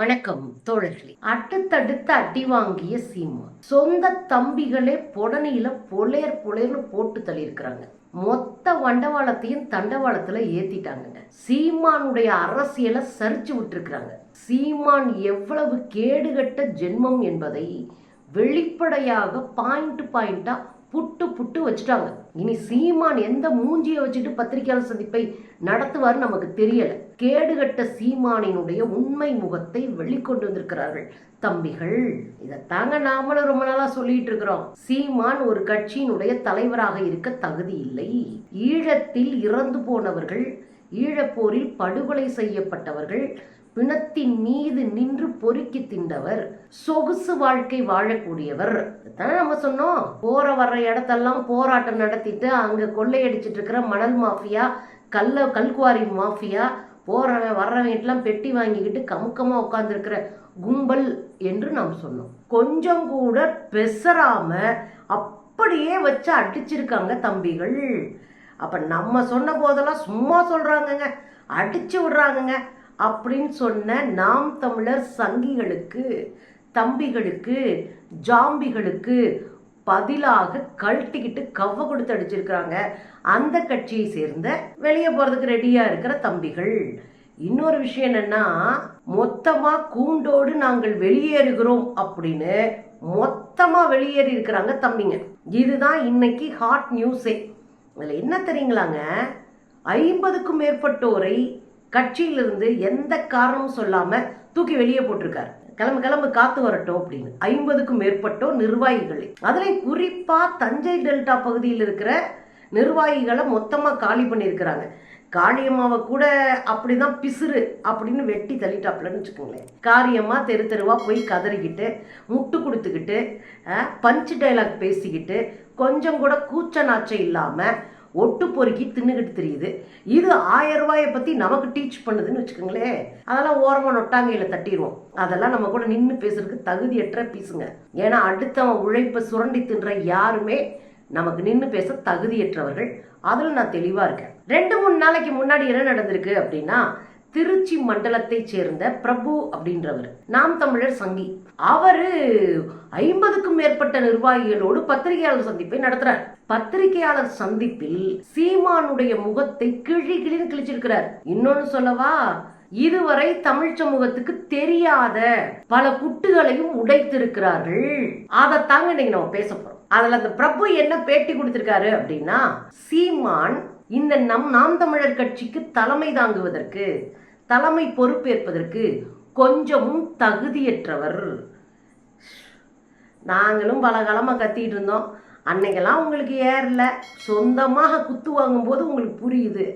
வணக்கம் தோழர்களே. அடுத்தடுத்து அடி வாங்கிய சீமா. சொந்த தம்பிகளே புடனையில பொலேர் பொலேர்னு போட்டு தள்ளியிருக்கிறாங்க. மொத்த வண்டவாளத்தையும் தண்டவாளத்துல ஏத்திட்டாங்க சீமானுடைய அரசியலை சரிச்சு விட்டுருக்குறாங்க. சீமான் எவ்வளவு கேடுகட்ட ஜென்மம் என்பதை வெளிப்படையாக பாயிண்ட் பாயிண்டா புட்டு புட்டு வச்சுட்டாங்க. இனி சீமான் எந்த மூஞ்சியை வச்சுட்டு பத்திரிகையாளர் சந்திப்பை நடத்துவார் நமக்கு தெரியலை. கேடுகட்ட சீமானினுடைய உண்மை முகத்தை வெளிக்கொண்டு வந்திருக்கிறார்கள். தம்பிகள் இதைத்தாங்க நாமளும் ரொம்ப நாளா சொல்லிட்டு இருக்கிறோம். சீமான் ஒரு கட்சியினுடைய தலைவராக இருக்க தகுதி இல்லை. ஈழத்தில் இறந்து போனவர்கள் ஈழப்போரில் படுகொலை செய்யப்பட்டவர்கள் பிணத்தின் மீது நின்று பொறுக்கி தின்றவர் சொகுசு வாழ்க்கை வாழக்கூடியவர். தானே நம்ம சொன்னோம். போற வர்ற இடத்தெல்லாம் போராட்டம் நடத்திட்டு அங்க கொள்ளையடிச்சிட்டு இருக்கிற மணல் மாஃபியா கல்ல கல்குவாரி மாஃபியா போறவன் வர்றவன்ட்டெல்லாம் பெட்டி வாங்கிக்கிட்டு கமுக்கமா உட்கார்ந்துருக்கிற கும்பல் என்று நாம் சொன்னோம். கொஞ்சம் கூட பெசராம அப்படியே வச்சு அடிச்சிருக்காங்க தம்பிகள். அப்ப நம்ம சொன்ன போதெல்லாம் சும்மா சொல்றாங்கங்க அடிச்சு விடுறாங்கங்க அப்படின்னு சொன்ன நாம் தமிழர் சங்கிகளுக்கு தம்பிகளுக்கு ஜாம்பிகளுக்கு பதிலாக கழட்டிக்கிட்டு கவ்வ கொடுத்து அடிச்சிருக்கிறாங்க. அந்த கட்சியை சேர்ந்த வெளியே போறதுக்கு ரெடியா இருக்கிற தம்பிகள். இன்னொரு விஷயம் என்னன்னா மொத்தமா கூண்டோடு நாங்கள் வெளியேறுகிறோம் அப்படின்னு மொத்தமா வெளியேறி இருக்கிறாங்க தம்பிங்க. இதுதான் இன்னைக்கு ஹாட் நியூஸே இதில் என்ன தெரியுங்களாங்க? ஐம்பதுக்கும் மேற்பட்டோரை கட்சியிலிருந்து எந்த காரணமும் சொல்லாம தூக்கி வெளியே போட்டிருக்காரு. கிளம்பு கிளம்பு காத்து வரட்டும் அப்படின்னு. ஐம்பதுக்கும் மேற்பட்டோர் நிர்வாகிகளை. அதில் குறிப்பா தஞ்சை டெல்டா பகுதியில் இருக்கிற நிர்வாகிகளை மொத்தமா காலி பண்ணியிருக்கிறாங்க. காளியம்மாவை கூட அப்படிதான் பிசுறு அப்படின்னு வெட்டி தள்ளிட்டாப்லன்னு வச்சுக்கோங்களேன். காரியம்மா தெரு தெருவா போய் கதறிக்கிட்டு முட்டு கொடுத்துக்கிட்டு பஞ்ச் டைலாக் பேசிக்கிட்டு கொஞ்சம் கூட கூச்ச நாச்சம் இல்லாமல் ஒட்டு பொறுக்கி தின்னுக்கிட்டு தெரியுது. இது ஆயிரம் ரூபாயை பத்தி நமக்கு டீச் பண்ணுதுன்னு வச்சுக்கோங்களேன். அதெல்லாம் ஓரமா நொட்டாங்கையில தட்டிடுவோம் அதெல்லாம் நம்ம கூட நின்று பேசுறதுக்கு தகுதியற்ற பீசுங்க ஏன்னா அடுத்தவன் உழைப்பை சுரண்டி தின்ற யாருமே நமக்கு நின்று பேச தகுதியற்றவர்கள். அதில் நான் தெளிவாக இருக்கேன். ரெண்டு மூணு நாளைக்கு முன்னாடி என்ன நடந்திருக்கு அப்படின்னா திருச்சி மண்டலத்தை சேர்ந்த பிரபு அப்படின்றவர். நாம் தமிழர் சங்கி. அவரு ஐம்பதுக்கும் மேற்பட்ட நிர்வாகிகளோடு பத்திரிகையாளர் சந்திப்பை நடத்துறார். பத்திரிகையாளர் சந்திப்பில் சீமானுடைய முகத்தை கிழி கிழின்னு கிழிச்சிருக்கிறார். இன்னொன்னு சொல்லவா? இதுவரை தமிழ் சமூகத்துக்கு தெரியாத பல குட்டுகளையும் உடைத்திருக்கிறார்கள். அதைத்தாங்க இன்னைக்கு நம்ம பேச போறோம். அதுல அந்த பிரபு என்ன பேட்டி கொடுத்திருக்காரு அப்படின்னா சீமான் இந்த நம் நாம் தமிழர் கட்சிக்கு தலைமை தாங்குவதற்கு தலைமை பொறுப்பேற்பதற்கு கொஞ்சமும் தகுதியற்றவர். நாங்களும் பல காலமாக கத்திட்டு இருந்தோம். அன்னைக்கெல்லாம் உங்களுக்கு ஏறல சொந்தமாக குத்து வாங்கும்போது உங்களுக்கு புரியுது.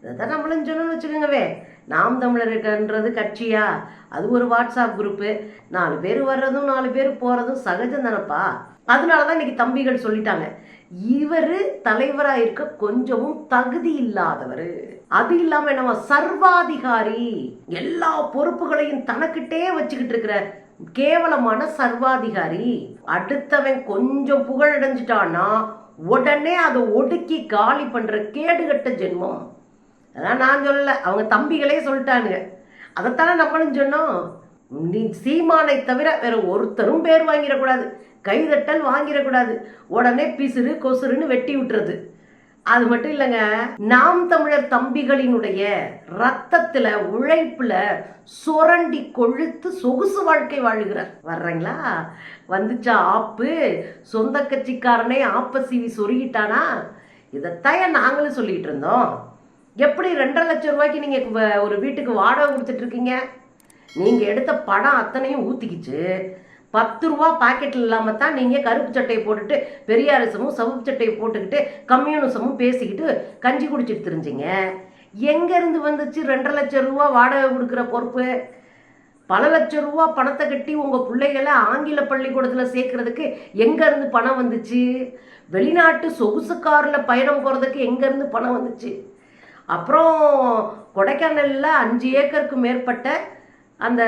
இதைத்தான் நம்மளும் சொன்னோம்னு வச்சுக்கோங்கவே. நாம் தமிழருக்குன்றது கட்சியா? அது ஒரு வாட்ஸ்அப் குரூப்பு. நாலு பேர் வர்றதும் நாலு பேர் போகிறதும் சகஜம் தானப்பா? அதனால தான் இன்னைக்கு தம்பிகள் சொல்லிட்டாங்க. இவர் தலைவராக இருக்க கொஞ்சமும் தகுதி இல்லாதவர். அது இல்லாம நம்ம சர்வாதிகாரி. எல்லா பொறுப்புகளையும் தனக்கிட்டே வச்சுக்கிட்டு இருக்கிற கேவலமான சர்வாதிகாரி. அடுத்தவன் கொஞ்சம் புகழடைஞ்சிட்டான்னா உடனே அதை ஒடுக்கி காலி பண்ற கேடுகட்ட ஜென்மம். அதான் நான் சொல்லல. அவங்க தம்பிகளே சொல்லிட்டானுங்க. அதைத்தானே நம்மளும் சொன்னோம். நீ சீமானை தவிர வேற ஒருத்தரும் பேர் வாங்கிடக்கூடாது. கைதட்டல் வாங்கிடக்கூடாது. உடனே பிசுறு கொசுறுன்னு வெட்டி விட்டுறது. அது மட்டும் இல்லைங்க நாம் தமிழர் தம்பிகளினுடைய ரத்தத்துல உழைப்புல சுரண்டி கொழுத்து சொகுசு வாழ்க்கை வாழுகிறார். வர்றீங்களா? வந்துச்சா ஆப்பு? சொந்த கட்சிக்காரனே ஆப்ப சீவி சொருகிட்டானா? இதைத்தான் நாங்களும் சொல்லிட்டு இருந்தோம். எப்படி ரெண்டரை லட்சம் ரூபாய்க்கு நீங்கள் வ- ஒரு வீட்டுக்கு வாடகை கொடுத்துட்ருக்கீங்க நீங்கள் எடுத்த படம் அத்தனையும் ஊற்றிக்கிச்சு பத்து ரூபா பாக்கெட்டில் இல்லாமல் தான் நீங்கள் கருப்பு சட்டையை போட்டுட்டு பெரியாரிசமும் சவுப்பு சட்டையை போட்டுக்கிட்டு கம்யூனிசமும் பேசிக்கிட்டு கஞ்சி குடிச்சிட்டு தெரிஞ்சிங்க. எங்கேருந்து வந்துச்சு ரெண்டரை லட்சம் ரூபா வாடகை கொடுக்குற பொறுப்பு? பல லட்சம் ரூபா பணத்தை கட்டி உங்கள் பிள்ளைகளை ஆங்கில பள்ளிக்கூடத்தில் சேர்க்கறதுக்கு எங்கேருந்து பணம் வந்துச்சு? வெளிநாட்டு சொகுசு காரில் பயணம் போகிறதுக்கு எங்கேருந்து பணம் வந்துச்சு? அப்புறம் கொடைக்கானலில் அஞ்சு ஏக்கருக்கு மேற்பட்ட அந்த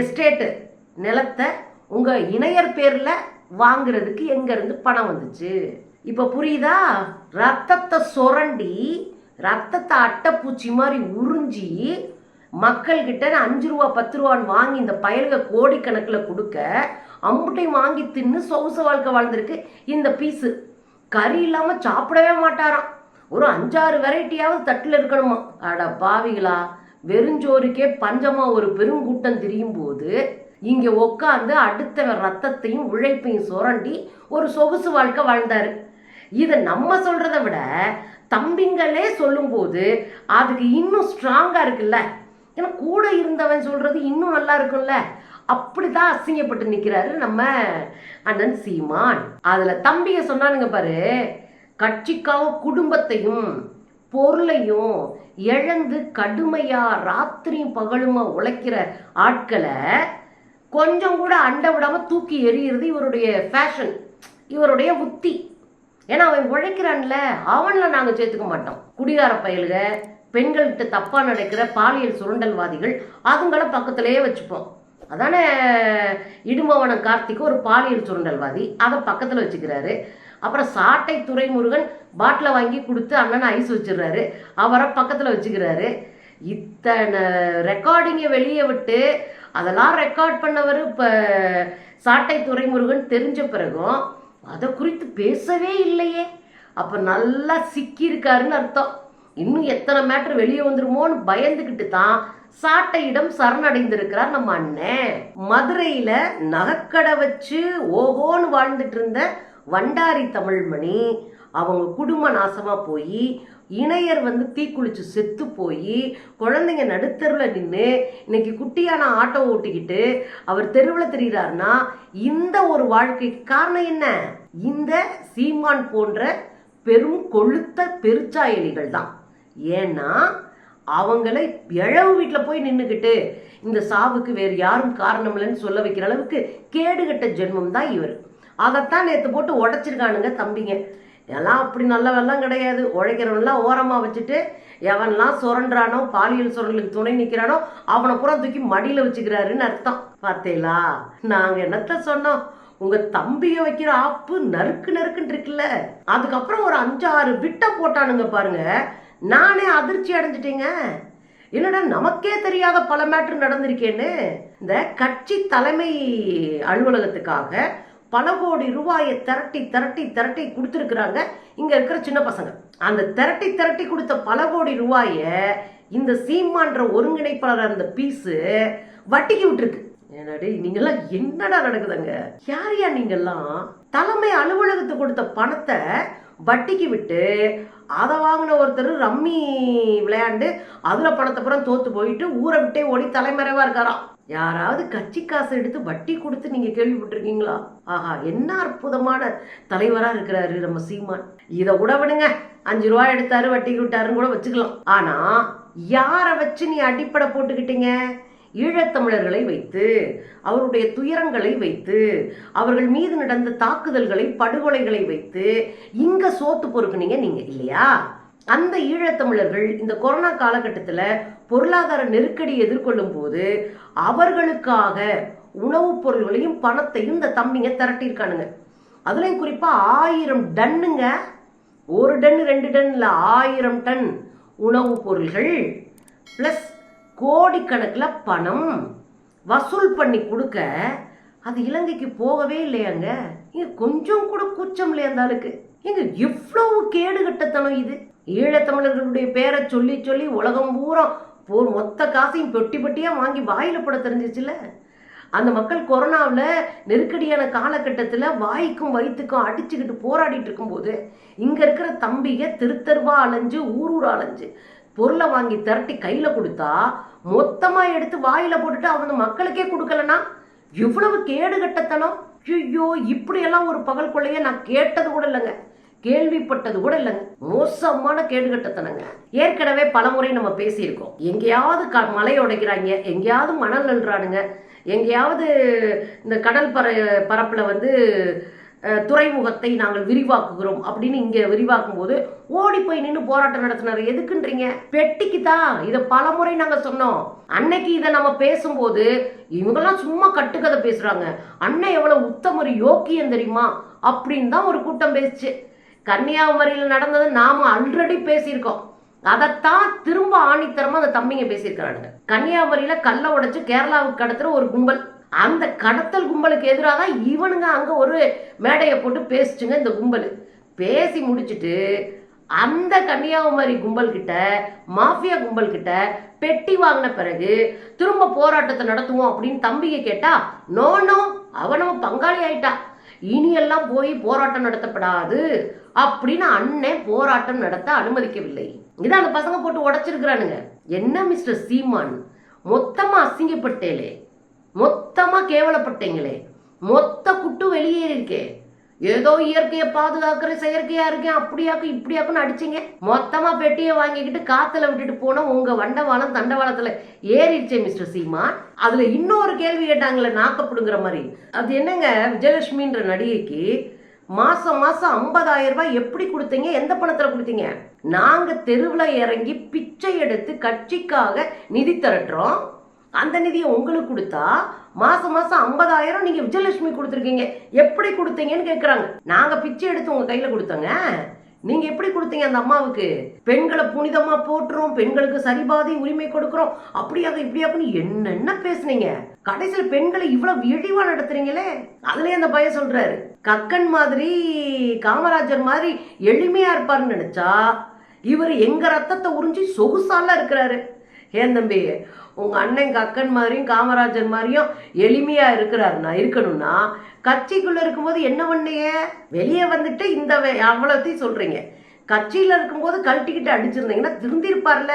எஸ்டேட்டு நிலத்தை உங்கள் இணையர் பேரில் வாங்குறதுக்கு எங்கேருந்து பணம் வந்துச்சு? இப்போ புரியுதா? ரத்தத்தை சுரண்டி ரத்தத்தை அட்டைப்பூச்சி மாதிரி உறிஞ்சி மக்கள்கிட்ட அஞ்சு ரூபா பத்து ரூபான்னு வாங்கி இந்த பயலுக கோடிக்கணக்கில் கொடுக்க அம்புட்டையும் வாங்கி தின்னு சொகுசு வாழ்க்கை வாழ்ந்திருக்கு இந்த பீஸு. கறி இல்லாமல் சாப்பிடவே மாட்டாராம். ஒரு அஞ்சாறு வெரைட்டியாவது தட்டில் இருக்கணுமா? அட பாவிகளா வெறுஞ்சோருக்கே பஞ்சமாக ஒரு பெருங்கூட்டம் திரியும் போது இங்கே உட்காந்து அடுத்தவன் ரத்தத்தையும் உழைப்பையும் சுரண்டி ஒரு சொகுசு வாழ்க்கை வாழ்ந்தாரு. இதை நம்ம சொல்கிறத விட தம்பிங்களே சொல்லும்போது அதுக்கு இன்னும் ஸ்ட்ராங்காக இருக்குல்ல? ஏன்னா கூட இருந்தவன் சொல்கிறது இன்னும் நல்லா இருக்கும்ல? அப்படிதான் அசிங்கப்பட்டு நிற்கிறாரு நம்ம அண்ணன் சீமான். அதில் தம்பிங்க சொன்னானுங்க பாரு கட்சிக்காக குடும்பத்தையும் பொருளையும் இழந்து கடுமையாக ராத்திரியும் பகலுமா உழைக்கிற ஆட்களை கொஞ்சம் கூட அண்ட விடாமல் தூக்கி எறிகிறது இவருடைய ஃபேஷன் இவருடைய உத்தி. ஏன்னா அவன் உழைக்கிறான்ல அவனில் நாங்கள் சேர்த்துக்க மாட்டோம். குடிகார பயலுக பெண்கள்கிட்ட தப்பாக நடக்கிற பாலியல் சுரண்டல்வாதிகள் அதுங்கள பக்கத்திலேயே வச்சுப்போம். அதானே இடுமவன கார்த்திக்கு ஒரு பாலியல் சுரண்டல்வாதி அதை பக்கத்தில் வச்சுக்கிறாரு. அப்புறம் சாட்டை துரைமுருகன் பாட்டில் வாங்கி கொடுத்து அண்ணனை ஐஸ் வச்சிடுறாரு. அவரை பக்கத்தில் வச்சுக்கிறாரு. இத்தனை ரெக்கார்டிங்கை வெளியே விட்டு அதெல்லாம் ரெக்கார்ட் பண்ணவர் இப்போ சாட்டை துரைமுருகன் தெரிஞ்ச பிறகும் அதை குறித்து பேசவே இல்லையே. அப்போ நல்லா சிக்கியிருக்காருன்னு அர்த்தம். இன்னும் எத்தனை மேட்ரு வெளியே வந்துருமோன்னு பயந்துக்கிட்டு தான் சாட்டையிடம் சரணடைந்திருக்கிறார் நம்ம அண்ணன். மதுரையில நகைக்கடை வச்சு ஓஹோன்னு வாழ்ந்துட்டு இருந்த வண்டாரி தமிழ்மணி அவங்க குடும்ப நாசமா போய் இணையர் வந்து தீக்குளிச்சு செத்து போய் குழந்தைங்க நடுத்தருவில் நின்று இன்னைக்கு குட்டியான ஆட்டோ ஓட்டிக்கிட்டு அவர் தெருவில் தெரிகிறாருன்னா இந்த ஒரு வாழ்க்கைக்கு காரணம் என்ன? இந்த சீமான் போன்ற பெரும் கொழுத்த பெருச்சாயலிகள் தான். ஏன்னா அவங்களை இழவு வீட்டில் போய் நின்றுக்கிட்டு இந்த சாவுக்கு வேறு யாரும் காரணம் இல்லைன்னு சொல்ல வைக்கிற அளவுக்கு கேடுகட்ட ஜென்மம் தான் இவர். அதைத்தான் நேற்று போட்டு உடைச்சிருக்கானுங்க தம்பிங்க. எல்லாம் அப்படி நல்லவெல்லாம் கிடையாது. உழைக்கிறவன்லாம் ஓரமாக வச்சுட்டு எவன்லாம் சுரண்டானோ பாலியல் சுரண்டலுக்கு துணை நிற்கிறானோ அவனை பூரா தூக்கி மடியில் வச்சுக்கிறாருன்னு அர்த்தம். பார்த்தீங்களா? நாங்கள் என்னத்த சொன்னோம்? உங்க தம்பிய வைக்கிற ஆப்பு நறுக்கு நறுக்குன்னு இருக்குல்ல. அதுக்கப்புறம் ஒரு அஞ்சாறு விட்ட போட்டானுங்க பாருங்க. நானே அதிர்ச்சி அடைஞ்சிட்டேங்க. என்னடா நமக்கே தெரியாத பல மேட்ரு நடந்திருக்கேன்னு. இந்த கட்சி தலைமை அலுவலகத்துக்காக பல கோடி ரூபாயை திரட்டி திரட்டி திரட்டி கொடுத்துருக்குறாங்க. இங்கே இருக்கிற சின்ன பசங்க. அந்த திரட்டி திரட்டி கொடுத்த பல கோடி ரூபாயை இந்த சீமான்ற ஒருங்கிணைப்பாளர் அந்த பீஸு வட்டிக்கு விட்டுருக்கு. என்னடி நீங்கெல்லாம் என்னடா நடக்குதுங்க? யார் யா நீங்கெல்லாம் தலைமை அலுவலகத்துக்கு கொடுத்த பணத்தை வட்டிக்கு விட்டு அதை வாங்கின ஒருத்தர் ரம்மி விளையாண்டு அதில் பணத்தை புறம் தோற்று போயிட்டு ஊரை விட்டே ஓடி தலைமறைவாக இருக்காராம். யாராவது கட்சி காசு எடுத்து வட்டி கொடுத்து நீங்க கேள்விப்பட்டிருக்கீங்களா? ஆஹா என்ன அற்புதமான தலைவரா இருக்கிறாரு நம்ம சீமான். இதை கூட விடுங்க. அஞ்சு ரூபாய் எடுத்தாரு வட்டி விட்டாருன்னு கூட வச்சுக்கலாம். ஆனா யாரை வச்சு நீ அடிப்படை போட்டுக்கிட்டீங்க? ஈழத்தமிழர்களை வைத்து அவருடைய துயரங்களை வைத்து அவர்கள் மீது நடந்த தாக்குதல்களை படுகொலைகளை வைத்து இங்க சோத்து பொறுக்குனீங்க நீங்க இல்லையா? அந்த ஈழத்தமிழர்கள் இந்த கொரோனா காலகட்டத்தில் பொருளாதார நெருக்கடி எதிர்கொள்ளும் போது அவர்களுக்காக உணவுப் பொருள்களையும் பணத்தையும் இந்த தம்பிங்க திரட்டியிருக்கானுங்க. அதுலேயும் குறிப்பாக ஆயிரம் டன்னுங்க. ஒரு டன் ரெண்டு டன் இல்லை ஆயிரம் டன் உணவுப் பொருள்கள் ப்ளஸ் கோடிக்கணக்கில் பணம் வசூல் பண்ணி கொடுக்க அது இலங்கைக்கு போகவே இல்லையாங்க. இங்கே கொஞ்சம் கூட கூச்சம் இல்லையா அந்த ஆளுக்கு? இங்க இவ்வளவு கேடுகட்டத்தனம் இது. ஈழத்தமிழர்களுடைய பேரை சொல்லி சொல்லி உலகம் பூரா போர் மொத்த காசையும் பெட்டி பெட்டியா வாங்கி வாயில் போட தெரிஞ்சிச்சுல அந்த மக்கள் கொரோனாவில் நெருக்கடியான காலகட்டத்தில் வாய்க்கும் வயிற்றுக்கும் அடிச்சுக்கிட்டு போராடிட்டு இருக்கும்போது இங்கே இருக்கிற தம்பிக திருத்தருவா அலைஞ்சு ஊர் ஊர் அலைஞ்சு பொருளை வாங்கி திரட்டி கையில் கொடுத்தா மொத்தமாக எடுத்து வாயில் போட்டுட்டு அவங்க மக்களுக்கே கொடுக்கலனா? இவ்வளவு கேடுகட்டத்தனம்? ஐயோ இப்படியெல்லாம் ஒரு பகல் கொள்ளைய நான் கேட்டது கூட இல்லைங்க. கேள்விப்பட்டது கூட இல்லைங்க. மோசமான கேடுகட்டத்தனங்க. ஏற்கனவே பலமுறை நம்ம பேசியிருக்கோம். எங்கேயாவது க மலை உடைக்கிறாங்க எங்கேயாவது மணல் நல்றானுங்க எங்கேயாவது இந்த கடல் பர பரப்பில் வந்து துறைமுகத்தை நாங்கள் விரிவாக்குகிறோம் அப்படின்னு இங்கே விரிவாக்கும் போது ஓடி போய் நின்று போராட்டம் நடத்தினார். எதுக்குன்றீங்க? பெட்டிக்கு தான் இதை பலமுறை நாங்கள் சொன்னோம். அன்னைக்கு இதை நம்ம பேசும்போது இவங்கெல்லாம் சும்மா கட்டுக்கதை பேசுகிறாங்க அண்ணன் எவ்வளோ உத்தமர் யோக்கியம் தெரியுமா? அப்படின்னு தான் ஒரு கூட்டம் பேசுச்சு. கன்னியாகுமரியில் நடந்தது நாம ஆல்ரெடி பேசியிருக்கோம். அதைத்தான் திரும்ப ஆணித்தரமா அந்த தம்பிங்க பேசியிருக்கிறானுங்க. கன்னியாகுமரியில கல்லை உடைச்சு கேரளாவுக்கு கடத்துற ஒரு கும்பல். அந்த கடத்தல் கும்பலுக்கு எதிராக தான் இவனுங்க அங்க ஒரு மேடையை போட்டு பேசிச்சுங்க இந்த கும்பல். பேசி முடிச்சுட்டு அந்த கன்னியாகுமரி கும்பல் கிட்ட மாஃபியா கும்பல் கிட்ட பெட்டி வாங்கின பிறகு திரும்ப போராட்டத்தை நடத்துவோம் அப்படின்னு தம்பியை கேட்டா நோ நோ அவனும் பங்காளி ஆயிட்டா. இனியெல்லாம் போய் போராட்டம் நடத்தப்படாது அப்படின்னு அண்ணன் போராட்டம் நடத்த அனுமதிக்கவில்லை. இதான் அந்த பசங்க போட்டு உடைச்சிருக்கிறானுங்க. என்ன மிஸ்டர் சீமான்? மொத்தமா அசிங்கப்பட்டேலே மொத்தமா கேவலப்பட்டீங்களே. மொத்த குட்டு வெளியேறியிருக்கே இருக்கே ஏதோ இயற்கையை பாதுகாக்கிற செயற்கையா இருக்கேன் அப்படியாக்கும் இப்படியாக்குன்னு அடிச்சீங்க. மொத்தமா பெட்டியை வாங்கிக்கிட்டு காத்துல விட்டுட்டு போன உங்க வண்டவாளம் தண்டவாளத்துல ஏறிடுச்சே மிஸ்டர் சீமான். அதுல இன்னொரு கேள்வி கேட்டாங்களே நாக்கப்படுங்கிற மாதிரி. அது என்னங்க விஜயலட்சுமின்ற நடிகைக்கு மாசம் மாசம் 50000 ரூபாய் எப்படி கொடுத்தீங்க? எந்த பணத்துல கொடுத்தீங்க? நாங்க தெருவில் இறங்கி பிச்சை எடுத்து கட்சிக்காக நிதி திரட்டுறோம். அந்த நிதியை உங்களுக்கு கொடுத்தா மாசம் மாசம் 50000 நீங்க விஜயலட்சுமி கொடுத்துருக்கீங்க. எப்படி கொடுத்தீங்கன்னு கேக்குறாங்க. நாங்க பிச்சை எடுத்து உங்க கையில கொடுத்தோங்க. நீங்க எப்படி கொடுத்தீங்க அந்த அம்மாவுக்கு? பெண்களை புனிதமா போட்டுறோம் பெண்களுக்கு சரிபாதி உரிமை கொடுக்குறோம். அப்படியாக இப்படியாக்குன்னு என்னென்ன பேசுனீங்க? கடைசியில் பெண்களை இவ்வளவு இழிவா நடத்துறீங்களே? அதுலயே அந்த பையன் சொல்றாரு. கக்கன் மாதிரி காமராஜர் மாதிரி எளிமையா இருப்பாருன்னு நினைச்சா இவர் எங்க ரத்தத்தை உறிஞ்சி சொகுசால இருக்கிறாரு. ஏன் தம்பி? உங்கள் அண்ணன் கக்கன் மாதிரியும் காமராஜர் மாதிரியும் எளிமையாக இருக்கிறாருண்ணா இருக்கணும்னா கட்சிக்குள்ளே இருக்கும்போது என்ன பண்ணீங்க? வெளியே வந்துட்டு இந்த அவ்வளோத்தையும் சொல்கிறீங்க கட்சியில் இருக்கும்போது கழட்டிக்கிட்டு அடிச்சிருந்தீங்கன்னா திருந்திருப்பார்ல.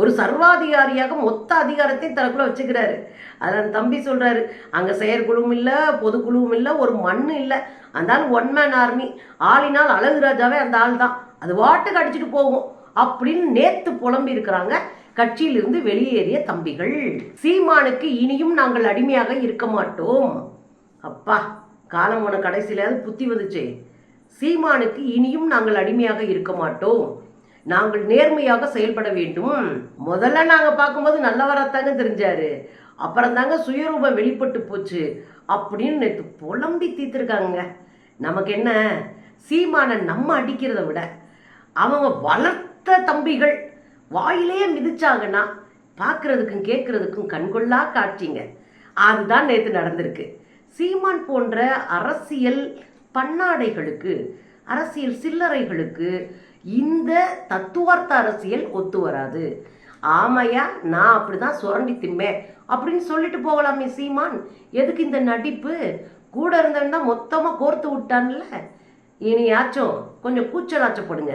ஒரு சர்வாதிகாரியாக மொத்த அதிகாரத்தையும் தனக்குள்ள வச்சுக்கிறாரு. அது தம்பி சொல்கிறாரு அங்கே செயற்குழுவும் இல்லை பொதுக்குழுவும் இல்லை ஒரு மண் இல்லை. அந்த ஆள் ஒன் மேன் ஆர்மி ஆளினால் அழகு ராஜாவே அந்த ஆள் தான் அது வாட்டுக்கு அடிச்சுட்டு போகும். அப்படின்னு நேற்று புலம்பி இருக்கிறாங்க கட்சியிலிருந்து வெளியேறிய தம்பிகள் சீமானுக்கு இனியும் நாங்கள் அடிமையாக இருக்க மாட்டோம். அப்பா காலம் உன கடைசியிலாவது புத்தி வந்துச்சே. சீமானுக்கு இனியும் நாங்கள் அடிமையாக இருக்க மாட்டோம். நாங்கள் நேர்மையாக செயல்பட வேண்டும். முதல்ல நாங்க பார்க்கும்போது நல்லவராத்தாங்க தெரிஞ்சாரு. அப்புறம் தாங்க சுயரூபம் வெளிப்பட்டு போச்சு. அப்படின்னு நேற்று புலம்பி தீர்த்துருக்காங்க. நமக்கு என்ன? சீமானை நம்ம அடிக்கிறத விட அவங்க வளர்த்த தம்பிகள் வாயிலே மிதிச்சாங்கன்னா பார்க்கறதுக்கும் கேட்கறதுக்கும் கண்கொள்ளா காட்சிங்க. அதுதான் நேற்று நடந்திருக்கு. சீமான் போன்ற அரசியல் பன்னாடைகளுக்கு அரசியல் சில்லறைகளுக்கு இந்த தத்துவார்த்த அரசியல் ஒத்து வராது. ஆமையா நான் அப்படிதான் சுரண்டி திம்பேன் அப்படின்னு சொல்லிட்டு போகலாமே சீமான். எதுக்கு இந்த நடிப்பு? கூட இருந்தவன் தான் மொத்தமாக கோர்த்து விட்டான்ல. இனியாச்சும் கொஞ்சம் கூச்சலாச்சப்படுங்க